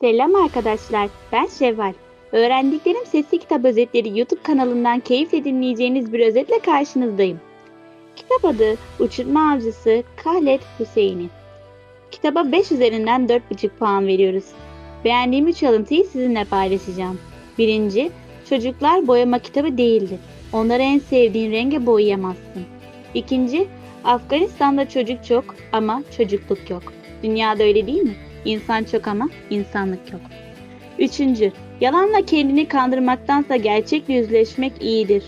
Selam arkadaşlar, ben Şevval. Öğrendiklerim Sesli Kitap Özetleri YouTube kanalından keyifle dinleyeceğiniz bir özetle karşınızdayım. Kitap adı Uçurma Avcısı Khaled Hüseyin'i. Kitaba 5 üzerinden 4,5 puan veriyoruz. Beğendiğim 3 alıntıyı sizinle paylaşacağım. Birinci, çocuklar boyama kitabı değildir. Onları en sevdiğin renge boyayamazsın. İkinci, Afganistan'da çocuk çok ama çocukluk yok. Dünyada öyle değil mi? İnsan çok ama insanlık yok. Üçüncü, yalanla kendini kandırmaktansa gerçekle yüzleşmek iyidir.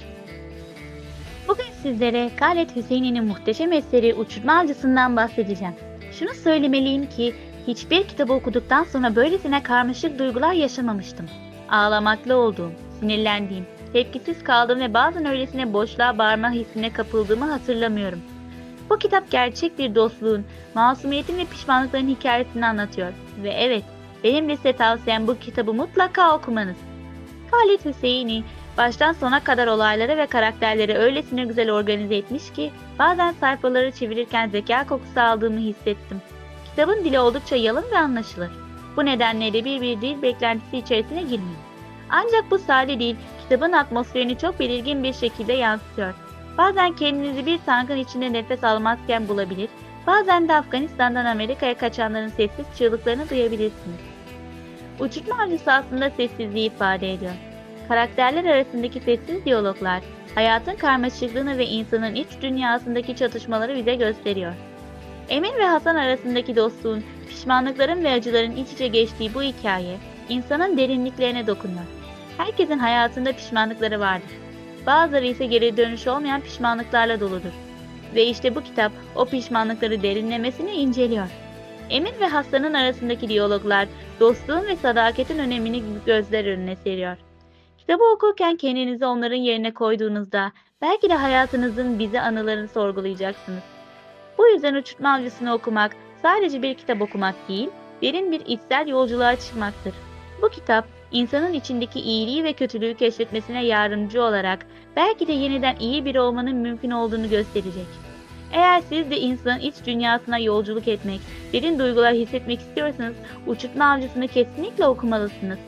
Bugün sizlere Khaled Hüseyin'in muhteşem eseri Uçurma Avcısı'ndan bahsedeceğim. Şunu söylemeliyim ki hiçbir kitabı okuduktan sonra böylesine karmaşık duygular yaşamamıştım. Ağlamaklı olduğum, sinirlendiğim, tepkisiz kaldığım ve bazen öylesine boşluğa bağırma hissine kapıldığımı hatırlamıyorum. Bu kitap gerçek bir dostluğun, masumiyetin ve pişmanlıkların hikayesini anlatıyor. Ve evet, benim de size tavsiyem bu kitabı mutlaka okumanız. Khalid Hüseyin'i baştan sona kadar olayları ve karakterleri öylesine güzel organize etmiş ki bazen sayfaları çevirirken zeka kokusu aldığımı hissettim. Kitabın dili oldukça yalın ve anlaşılır. Bu nedenle de bir bir dil beklentisi içerisine girmeyin. Ancak bu sade değil, kitabın atmosferini çok belirgin bir şekilde yansıtıyor. Bazen kendinizi bir tankın içinde nefes almazken bulabilir, bazen de Afganistan'dan Amerika'ya kaçanların sessiz çığlıklarını duyabilirsiniz. Uçurtma avcısı aslında sessizliği ifade ediyor. Karakterler arasındaki sessiz diyaloglar, hayatın karmaşıklığını ve insanın iç dünyasındaki çatışmaları bize gösteriyor. Emir ve Hasan arasındaki dostluğun, pişmanlıkların ve acıların iç içe geçtiği bu hikaye, insanın derinliklerine dokunuyor. Herkesin hayatında pişmanlıkları vardır. Bazıları ise geri dönüş olmayan pişmanlıklarla doludur. Ve işte bu kitap o pişmanlıkları derinlemesine inceliyor. Emir ve Hasan'ın arasındaki diyaloglar dostluğun ve sadakatin önemini gözler önüne seriyor. Kitabı okurken kendinizi onların yerine koyduğunuzda belki de hayatınızın bize anılarını sorgulayacaksınız. Bu yüzden Uçurtma Avcısı'nı okumak sadece bir kitap okumak değil, derin bir içsel yolculuğa çıkmaktır. Bu kitap insanın içindeki iyiliği ve kötülüğü keşfetmesine yardımcı olarak belki de yeniden iyi biri olmanın mümkün olduğunu gösterecek. Eğer siz de insanın iç dünyasına yolculuk etmek, derin duygular hissetmek istiyorsanız Uçurtma Avcısı'nı kesinlikle okumalısınız.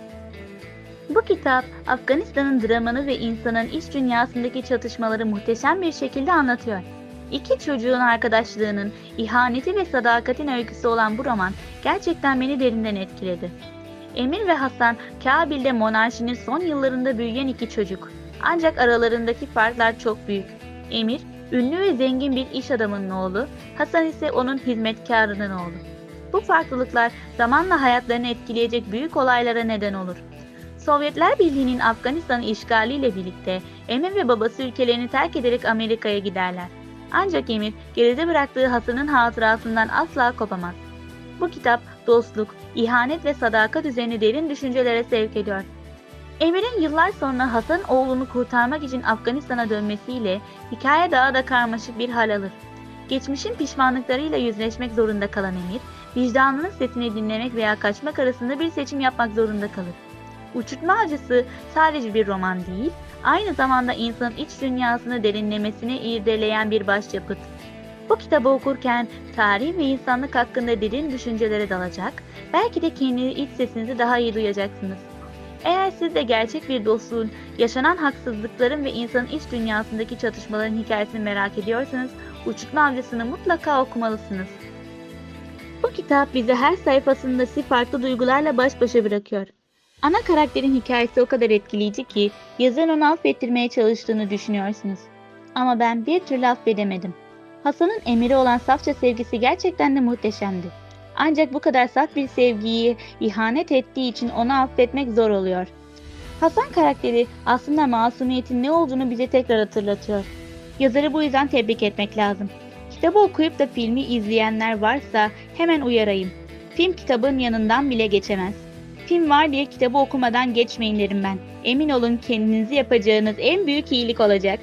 Bu kitap Afganistan'ın dramını ve insanın iç dünyasındaki çatışmaları muhteşem bir şekilde anlatıyor. İki çocuğun arkadaşlığının, ihaneti ve sadakatin öyküsü olan bu roman gerçekten beni derinden etkiledi. Emir ve Hasan, Kabil'de monarşinin son yıllarında büyüyen iki çocuk. Ancak aralarındaki farklar çok büyük. Emir, ünlü ve zengin bir iş adamının oğlu, Hasan ise onun hizmetkarının oğlu. Bu farklılıklar zamanla hayatlarını etkileyecek büyük olaylara neden olur. Sovyetler Birliği'nin Afganistan'ı işgaliyle birlikte Emir ve babası ülkelerini terk ederek Amerika'ya giderler. Ancak Emir geride bıraktığı Hasan'ın hatırasından asla kopamaz. Bu kitap dostluk, ihanet ve sadakat üzerine derin düşüncelere sevk ediyor. Emir'in yıllar sonra Hasan oğlunu kurtarmak için Afganistan'a dönmesiyle hikaye daha da karmaşık bir hal alır. Geçmişin pişmanlıklarıyla yüzleşmek zorunda kalan Emir, vicdanının sesini dinlemek veya kaçmak arasında bir seçim yapmak zorunda kalır. Uçurtma Avcısı sadece bir roman değil, aynı zamanda insanın iç dünyasını derinlemesine irdeleyen bir başyapıt. Bu kitabı okurken tarih ve insanlık hakkında derin düşüncelere dalacak, belki de kendi iç sesinizi daha iyi duyacaksınız. Eğer siz de gerçek bir dostluğun, yaşanan haksızlıkların ve insanın iç dünyasındaki çatışmaların hikayesini merak ediyorsanız, Uçurtma Avcısı'nı mutlaka okumalısınız. Bu kitap bizi her sayfasında si farklı duygularla baş başa bırakıyor. Ana karakterin hikayesi o kadar etkileyici ki yazarın onu affettirmeye çalıştığını düşünüyorsunuz. Ama ben bir türlü affedemedim. Hasan'ın emiri olan safça sevgisi gerçekten de muhteşemdi. Ancak bu kadar saf bir sevgiyi ihanet ettiği için onu affetmek zor oluyor. Hasan karakteri aslında masumiyetin ne olduğunu bize tekrar hatırlatıyor. Yazarı bu yüzden tebrik etmek lazım. Kitabı okuyup da filmi izleyenler varsa hemen uyarayım. Film kitabın yanından bile geçemez. Film var diye kitabı okumadan geçmeyin derim ben. Emin olun kendinizi yapacağınız en büyük iyilik olacak.